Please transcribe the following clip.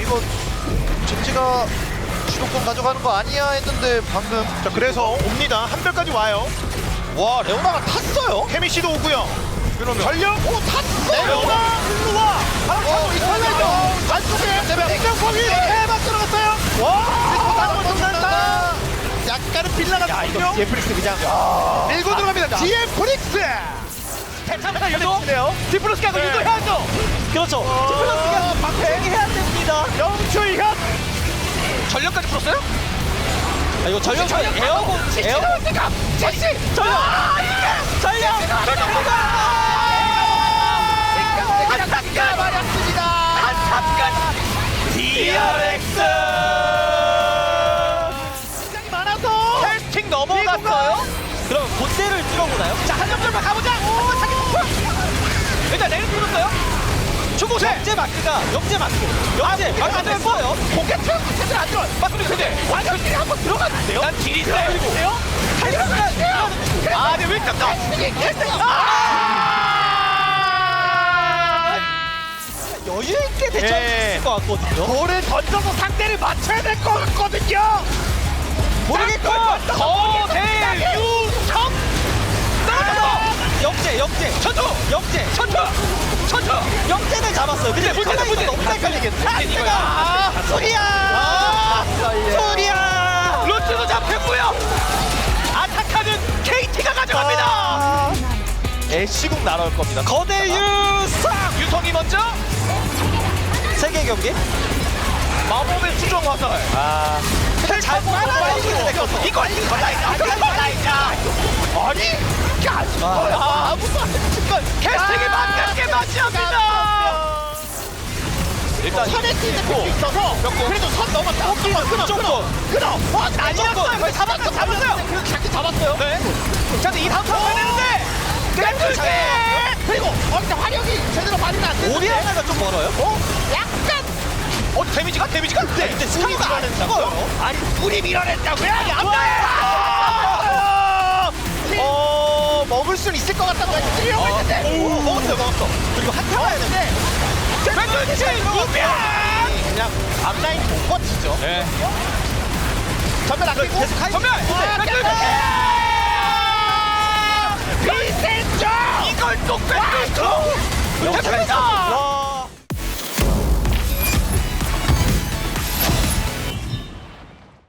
이거 젠지가 주도권 가져가는 거 아니야 했는데 방금 자 그래서 옵니다. 한 별까지 와요. 와 레오나가 탔어요. 케미 씨도 오고요. 그러면 전력 오 탔어. 레오나 일로 와. 바로 타고 있어야죠. 안쪽에 생명폭이 대박 들어갔어요. 와. 약간은 빌라가 야 이거 디프릭스 그냥 밀고 들어갑니다. 디프릭스. 괜찮다 유도. 디프릭스가 그 유도해야죠. 그렇죠. 디플러스가 방패해야 됩니다. 영추 이현. 전력까지 풀었어요? 아, 이거 전력 에어본 에어본 제시. 전력 전력 말였습니다. 한탑가 DRX. 시간이 많아서 캐스팅 넘어갔어요. 그럼 본대를 뚫어보나요? 자, 한 점만 영재 마크가 영재 마크 영재 마크 안 됐어요. 고개 쳐. 제대로 안 들어. 맞습니다. 근데 완전히 한번 들어갔는데요. 난 딜이 세요. 들어갔어요. 아, 근데 왜 이렇게 여유 있게 대처할 수 예. 있을 것 같거든요. 볼을 던져서 상대를 맞춰야 될 것 같거든요. 모르겠고 거대유성 나가서 영재 영재 천투 영재 천투 잡았어요. 근데 문제, 문제가 문제, 너무. 헷갈리겠네. 문제가 아, 소리야 아, 소리야 루트도 잡혔고요. 아타카는 KT가 가져갑니다. 아, 애쉬국 날아올 겁니다. 거대 유상 유성이 먼저 세계 경기 마법의 수정 화살. 아잘 됐거든요. 이거 이거 나이다. 이거 나이다. 아니. 아, 아무도 안 했을 캐스팅이 만들게 맞이합니다. 일단 선에 띄고 있어서 그래도 선 넘었다. 끊어 끊어 끊어 끊어. 났어요. 거의 잡았어 잡았어요. 그리고 자기 잡았어요. 네. 자, 근데 이 다음 타고 되는데 땡글게 그리고 어디서 화력이 제대로 발휘가 안 되는데 오리아나가 좀 멀어요. 어? 약간 어 데미지가 데미지가 네. 근데 스카우가 안 죽어요. 아니 우리 밀어냈다고요? 안 돼! 어 먹을 수는 있을 것 같다고 했으려고 했는데 오, 먹었어요, 먹었어. 그리고 한타가 네. 백돌치 우변 그냥 앞라인 못 버티죠? 네. 전면 아끼고 하이- 전면 네, 비센죠 이걸 또 백돌치 잡혔다